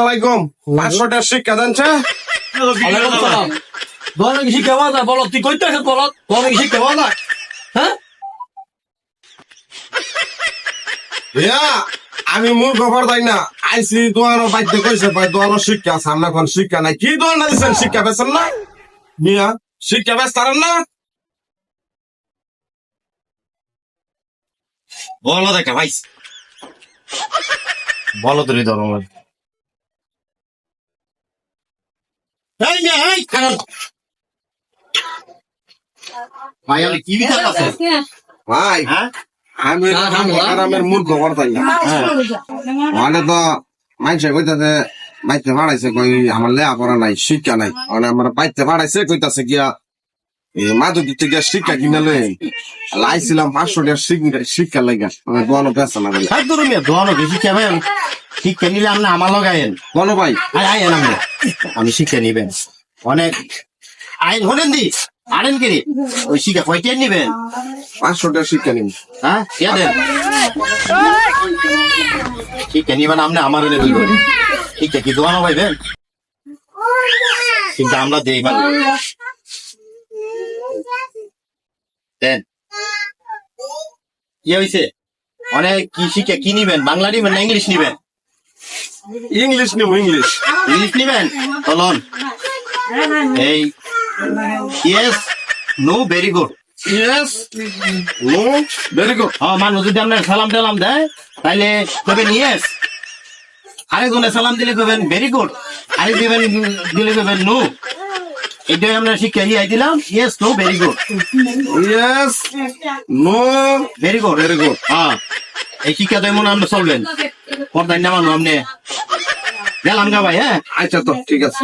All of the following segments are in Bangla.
আলাইকুম পাঁচশোটা শিক্ষা জানছে? দোয়ানো কি শিক্ষা পাওয়া যায় বলো তুই কইতে আসে বলো? দোয়ানো কি শিক্ষা পাওয়া যায় হ্যাঁ আমি মূর্খ তাই না। আইসি দোয়ানো বাইতে কইছে ভাই দোয়ানো শিক্ষা সামনে কোন শিক্ষা নাই। কি দোয়ানো দিচ্ছেন শিক্ষা পেছেন না? মিয়া শিক্ষা তারেন না? বলো দেখা ভাই। বলো তুই ধরো এই না এই খারাপ ভাই আমি কি বিচার আছে ভাই হ্যাঁ? আমি গ্রামের মূর্খ তাই না? মানে তো মানুষে কইতাছে বাইতে ভাড়াইছে কই আমার লেয়া পড়া নাই শিক্ষা নাই। মানে আমার বাইতে ভাড়াইছে কইতাছে গিয়া মাদক থেকে শিক্ষা কিনে লই লাইছিলাম পাঁচশো টাকা শিক্ষা- শিক্ষা লাগা। মানে দোয়ানো পেছে না দোয়ানো শিক্ষা ভাই? শিক্ষা নিলে আপনি আমার লগাইন বলো ভাই আয়েন আপনি আমি শিক্ষা নিবেন। অনেক আইন হলেন দি আনেন কি? ওই শিক্ষা কয়টিয়ার নিবেন? পাঁচশো টাকা শিক্ষা নিন। হ্যাঁ কে দেন। শিক্ষা নিবেন আপনি আমার এনে দিবেন শিক্ষা কি দোয়ানো পাইবেন কিন্তু আমরা দেই মানে দেন। কি হয়েছে অনেক কি শিক্ষা কি নিবেন? বাংলা নিবেন না ইংলিশ নিবেন? ইংলিশ নিব ইংলিশ ইংলিশ নিবেন চলুন এই yes no very good yes no very good হ্যাঁ মানুষ যদি আপনার সালাম টালাম দেয় তাহলে কবেন ইয়েস আরেকজনে সালাম দিলে কবেন ভেরি গুড আরেক দিবেন দিলে কবেন নো এটাই আমরা শিক্ষা ইয়ে দিলাম। Yes no very good yes no very good very good হ্যাঁ এই শিক্ষা তো এমন আমরা চলবেন। পর্দায় নামানো আপনি গেলাম গা ভাই হ্যাঁ? আচ্ছা তো ঠিক আছে।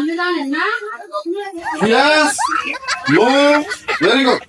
Very good